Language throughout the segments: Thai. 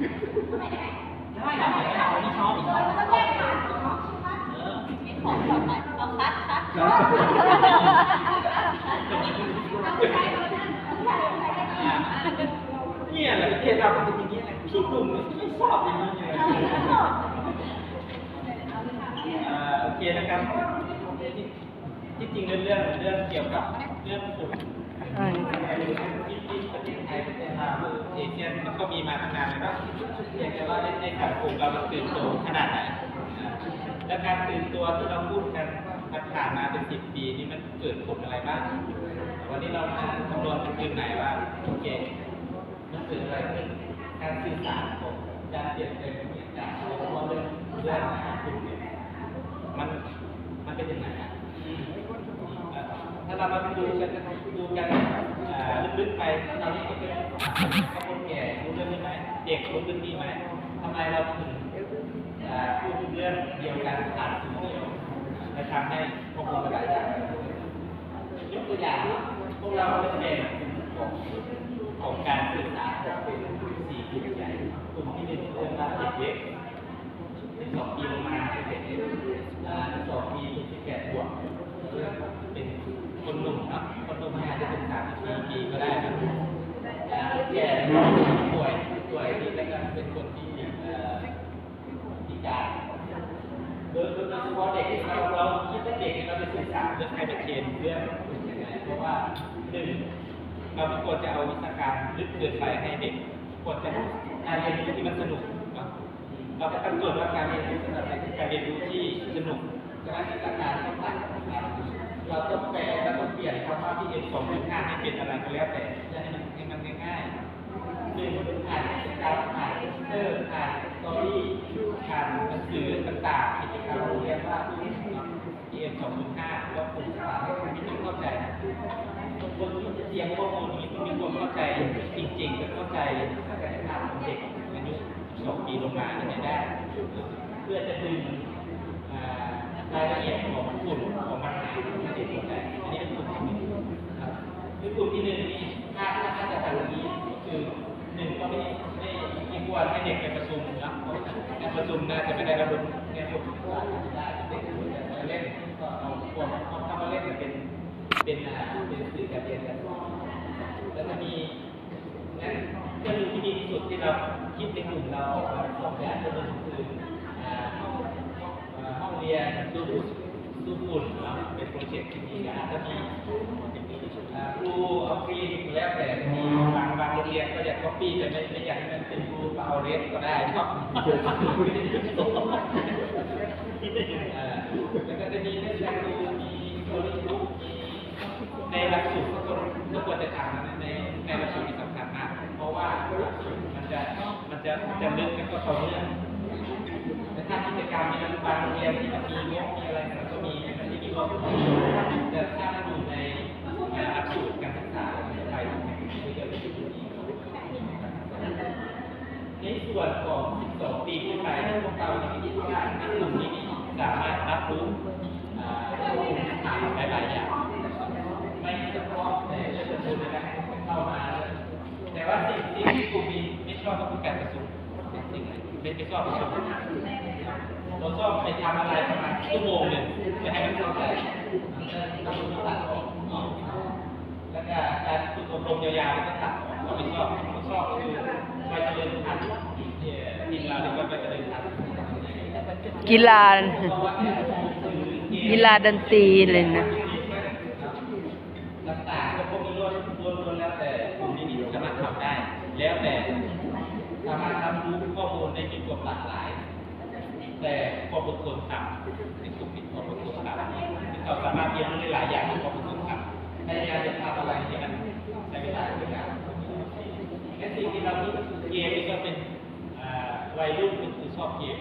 ได้หรอไม่ชอบอีกเราต้องแยกขาเออมีของต่อไปเอาคัดคัดเนี่ยแหละประเทศเราเป็นอย่างนี้แหละพี่กลุ่มไม่ชอบอย่างนี้เลยอ่าโอเคนะครับที่ที่จริงเรื่องเรื่องเกี่ยวกับเรื่องฝุ่น เอเชียมันก็มีมาตั้งนานแล้วเนะเพียงแต่ว่าในในสังคมเรามันตื่นตัวขนาดไหนและการตื่นตัวที่เราพูดกันผ่านมาเป็นสิบปีนี่มันเกิดผลอะไรบ้าง วันนี้เรามาคำนวณเป็นคืนไหนว่าโอเคมันเกิดอะไรขึ้นการสื่อสารของการเปลี่ยนแปลงของจากเราเพราะว่าเรื่องเรื่องอาหารกลุ่มเนี่ยมันมันเป็นยังไงอะ ถ้าเรามาดูกันดูกันลึกๆไปตอนนี้ก็เป็นคนแก่รู้เรื่องนี้ไหมเด็กรู้เรื่องนี้ไหมทำไมเราถึงพูดเรื่องเดียวกันผ่านสื่อเดียวและทำให้ข้อมูลหลายอย่างยกตัวอย่างพวกเราเป็นเด็กของของการสื่อสารเป็นสี่กลุ่มใหญ่กลุ่มที่หนึ่งเรื่องว่าเด็กเล็กสองปีลงมาเป็นเด็กเล็กสองปีสิบแปดบวกเรื่องเป็นคนหนุ่มเนาะคนหนุ่มอาจจะเป็นสามสิบสี่ปีก็ได้นะอ่าแก่ป่วยป่วยที่แล้วก็เป็นคนที่เอ่อพิการโดยโดยเฉพาะเด็กเราเราคิดว่าเด็กเราจารเรื่องใครเป็นเชนเรื่องยังไงเพราะว่าหนึ่งเราไม่ควรจะเอาวิชาการลึกเกินไปให้เด็กควรจะการเรียนรู้ที่มันสนุกเนาะก็ตั้งโจทย์ว่าการเรียนรู้สำหรับเด็กคือการเรียนรู้ที่สนุกดังนั้นวิชาการต้องตัดเราต้องแปลแล้วต้องเปลี่ยนคำว่าที่เอ็นสองเป็นห้าให้เป็นอะไรก็แล้วแต่จะให้มันให้มันง่ายๆหนึ่งอ่านกิจกรรมอ่านเตอร์อ่านสตอรี่อ่านหนังสือต่างๆกิจกรรมโรงเรียนว่าที่เอ็นสองเป็นห้าแล้วผมสอนให้คุณที่ต้องเข้าใจ คนที่จะ เตรียมข้อมูลนี้ต้องมีความเข้าใจจริงๆและเข้าใจกาพของเด็กอายุ12ปีลงมาให้ได้ เพื่อจะดึงรายละเอียดของกลุ่มของปัญหาให้เด็กเข้าใจอันนี้เป็นกลุ่มที่หนึ่งครับคือกลุ่มที่หนึ่งนี่ถ้าถ้าจะทำอย่างนี้คือหนึ่งก็ไม่ไม่ไม่ควรให้เด็กไปประชุมนะเพราะการประชุมน่าจะไม่ได้ระดมแค่พวกผู้อ่านได้เด็กควรจะเล่นก็เอาควรเอาเข้ามาเล่นเป็นเป็นอ่าเป็นสื่อการเรียนการสอน จะมีนั่นเครื่องมือที่ดีที่สุดที่เราคิดในกลุ่มเราออกมาสองอย่างก็คืออ่าห้องห้องเรียนดูดูฝุ่นนาะเป็นโปรเจกต์ที่ดีนะจะมีครูเอาฟรีแล้วแต่มีบางบางโรงเรียนก็อยากก๊อปปี้แต่ไม่ไม่อยากให้มันเป็นครูเอาเรสก็ได้เนาะอ่าแล้วก็จะมีเรื่องการดูมีโพลิทุกมีในหลักสูตรทุกคนทุกคนจะทำนใน จะจะลึกแล้วก็ต่อเนื่องแต่ถ้ากิจกรรมมีบางโรงเรียนที่มันมีงบมีอะไรมันก็มีมันไม่มีงบแต่ถ้ามันอยู่ในหลักสูตรการศึกษาไทยมันจะเป็นจุดนี้ในส่วนของ 12 ปีขึ้นไปพวกเราเนี่ยคิดว่าในกลุ่มนี้สามารถรับรู้ข้อมูลต่างๆหลายๆอย่างไม่เฉพาะในเรื่องประชุมนะครับเข้ามา แต่ว่าสิ่งที่กลุ่มนี้ ชอบก็คือการประชุมเป็นสิ่งไม่ไม่ชอบประชุมเราชอบไปทำอะไรประมาณชั่วโมงหนึ่งจะให้มันเข้าใจต้องมีตัดออกแล้วก็การฝึกอบรมยาวๆก็ตัดออกก็ไม่ชอบไม่ชอบก็คือไปเจริญพันธุ์เนี่ยทีมเราเนี่ยก็ไปเจริญพันธุ์กีฬากีฬาดนตรีเลยนะต่างๆก็พวกนี้ล้วนล้วนล้วนแล้วแต่กลุ่มนี้สามารถทำได้ แล้วแต่ สามารถรับรู้ข้อมูลได้มีความหลากหลาย แต่ความอดทนต่ำในกลุ่มนี้ความอดทนต่ำที่เขาสามารถเรียนรู้ได้หลายอย่างในความอดทนต่ำพยายามจะทำอะไรที่มันใช้เวลาในการและสิ่งที่เราคิดเกมนี่ก็เป็นวัยรุ่นก็คือชอบเกม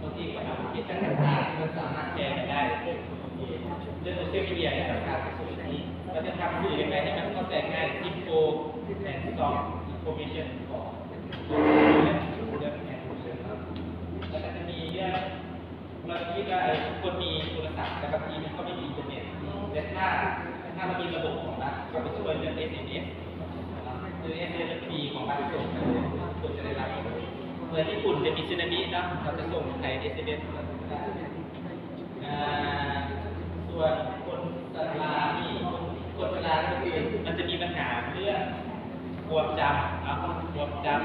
บางทีก็ทำกิจกรรมต่างๆมันสามารถแชร์กันได้เรื่องโซเชียลมีเดียเนี่ยสำคัญที่สุดนี้เราจะทำสื่อยังไงให้มันเข้าใจง่ายอินโฟแอนด์สตอร์อินโฟเมชันของเรื่องเรื่อนด์เรื่อง แล้วก็จะมีเรื่องเราคิดว่าทุกคนมีโทรศัพท์แต่บางทีมันก็ไม่มีอินเทอร์เน็ตแต่ถ้าถ้ามันมีระบบของรัฐเข้าไปช่วยเรื่อง SMS เคือ SLP ของบ้านส่งนะควรจะได้รับเหมือนญี่ปุ่นจะมีสึนามิเนาะเราจะส่งไทย SMS อ่าส่วนคนสลานี่คนคนสลาก็คือมันจะมีปัญหาเรื่องค วามจำเอาความจำ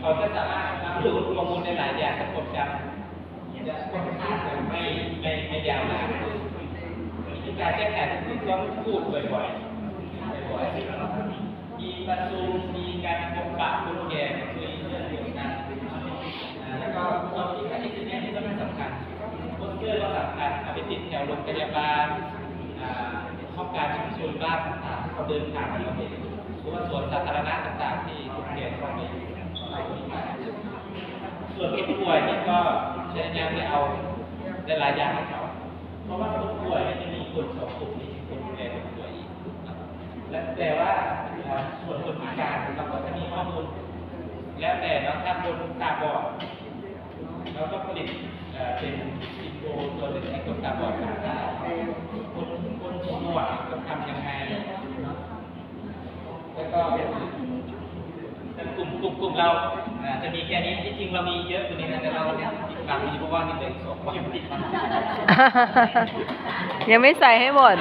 เขาก็สามารถรับรู้ข้อมูลในหลายอย่างแต่ความจำจะค่อนข้างจะไม่ไม่ไม่ยาวนานวิการแก้ไขก็คือต้องพูดบ่อยๆบ่อยๆมีประชุมมีการพบปะคนแก่คุยเรื่องเดียวกันแล้วก็เราที่การที่นี้นี่ก็ไม่สำคัญโปสเตอร์ก็สำคัญเอาไปติดแถวโรงพยาบาล ข้องการชุมชนบ้านต่างๆเขาเดินทางมาเราเห็นหรือว่าสวนสาธารณะต่างๆ ที่คนแก่เขาม่เราไม่ส่วนผู้ป่วยนี่ก็พยายามจะเอาหลายอย่างให้เขาเพราะว่าผู้ป่วยจะมีคนสองกลุ่มนี้คนดูแลผู้ป่วยอีกและแต่ว่าส่วนคนพิการเราก็จะมีข้อมูลแล้วแต่เนาถ้าคนตาบอดเราก็ผลิตเป็นซิมโบตัวหนึ่งให้คนตาบอดอ่านได้คน คนหูหนวกก็ทำยังไงแล้วก็เป็นกลุ่มกลุ่มกลุ่มเราจะมีแค่นี้ที่จริงเรามีเยอะกว่านี้นะแต่เราเนี่ยติดตามมีเพราะว่านี่เป็นสองคนยังไม่ติดมันยังไม่ใส่ให้หมด